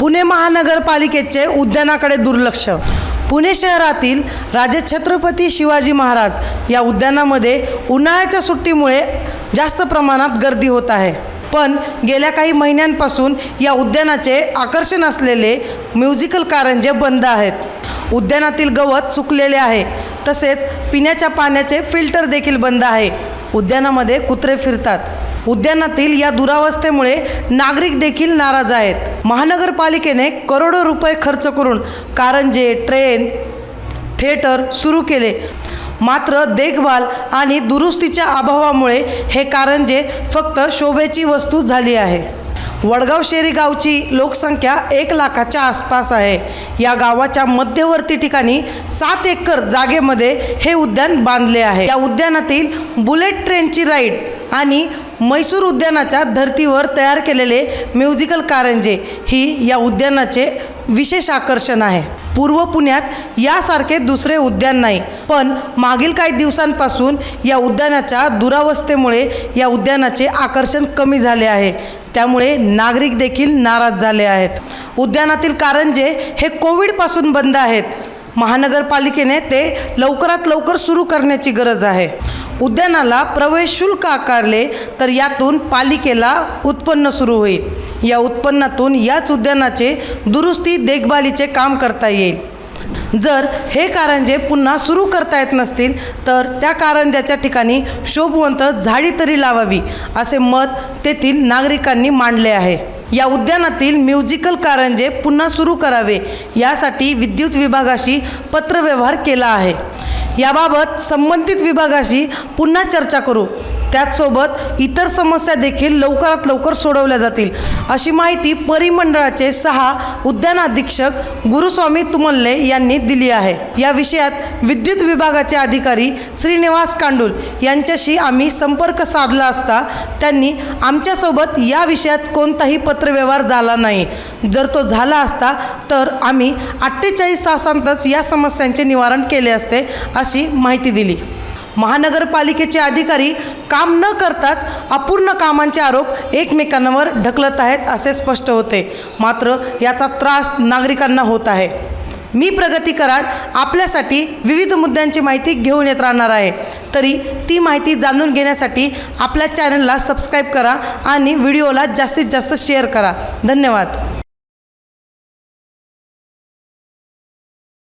पुणे महानगरपालिकेचे उद्यानाकडे दुर्लक्ष. पुणे शहरातील राजे छत्रपती शिवाजी महाराज या उद्यानामध्ये उन्हाळ्याच्या सुट्टीमुळे जास्त प्रमाणात गर्दी होत आहे. पण गेल्या काही महिन्यांपासून या उद्यानाचे आकर्षण असलेले म्युझिकल कारंजे बंद आहेत. उद्यानातील गवत सुकलेले आहे. तसेच पिण्याच्या पाण्याचे फिल्टर देखील बंद आहे. उद्यानामध्ये कुत्रे फिरतात. उद्यानातील या दुरावस्थेमुळे नागरिक देखील नाराज आहेत. महानगरपालिकेने करोडो रुपये खर्च करून कारंजे ट्रेन थिएटर सुरू केले. मात्र देखभाल आणि दुरुस्तीच्या अभावामुळे हे कारंजे फक्त शोभेची वस्तू झाली आहे. वडगाव शेरी गावची लोकसंख्या एक लाखाच्या आसपास आहे. या गावाच्या मध्यवर्ती ठिकाणी सात एकर जागेमध्ये हे उद्यान बांधले आहे. या उद्यानातील बुलेट ट्रेनची राईड आणि मैसूर उद्यानाच्या धर्तीवर तयार केलेले म्युझिकल कारंजे ही या उद्यानाचे विशेष आकर्षण आहे. पूर्व पुण्यात यासारखे दुसरे उद्यान नाही पण मागील काही दिवसांपासून या उद्यानाच्या दुरावस्थेमुळे या उद्यानाचे आकर्षण कमी झाले आहे. त्यामुळे नागरिक देखील नाराज झाले आहेत. उद्यानातील कारंजे हे कोविडपासून बंद आहेत. महानगरपालिकेने ते लवकरात लवकर सुरू करण्याची गरज आहे. उद्यानाला प्रवेश शुल्क आकारले तर यातून पालिकेला उत्पन्न सुरू होईल. या उत्पन्नातून याच उद्यानाचे दुरुस्ती देखभालीचे काम करता येईल. जर हे कारंजे पुन्हा सुरू करता येत नसतील तर त्या कारंजाच्या ठिकाणी शोभवंत झाडी तरी लावावी असे मत तेथील नागरिकांनी मांडले आहे. या उद्यानातील म्युझिकल कारंजे पुन्हा सुरू करावे यासाठी विद्युत विभागाशी पत्रव्यवहार केला आहे. याबाबत संबंधित विभागाशी पुन्हा चर्चा करू. त्याचसोबत इतर समस्या देखील लवकरात लवकर सोडवल्या जातील. अशी माहिती परिमंडळाचे सहा उद्यान अधीक्षक गुरुस्वामी तुमल्ले यांनी दिली आहे. या विषयात विद्युत विभागाचे अधिकारी श्रीनिवास कांडूल यांच्याशी आम्ही संपर्क साधला असता त्यांनी आमच्यासोबत या विषयात कोणताही पत्रव्यवहार झाला नाही. जर तो झाला असता तर आम्ही अठ्ठेचाळीस तासांतच या समस्यांचे निवारण केले असते अशी माहिती दिली. महानगरपालिकेचे अधिकारी काम न करताच अपूर्ण कामांचे आरोप एकमेकांवर ढकलत आहेत असे स्पष्ट होते. मात्र याचा त्रास नागरिकांना होत आहे. मी प्रगती कराड आपल्यासाठी विविध मुद्द्यांची माहिती घेऊन येत राहणार आहे. तरी ती माहिती जाणून घेण्यासाठी आपल्या चॅनलला सबस्क्राईब करा आणि व्हिडिओला जास्तीत जास्त शेअर करा. धन्यवाद.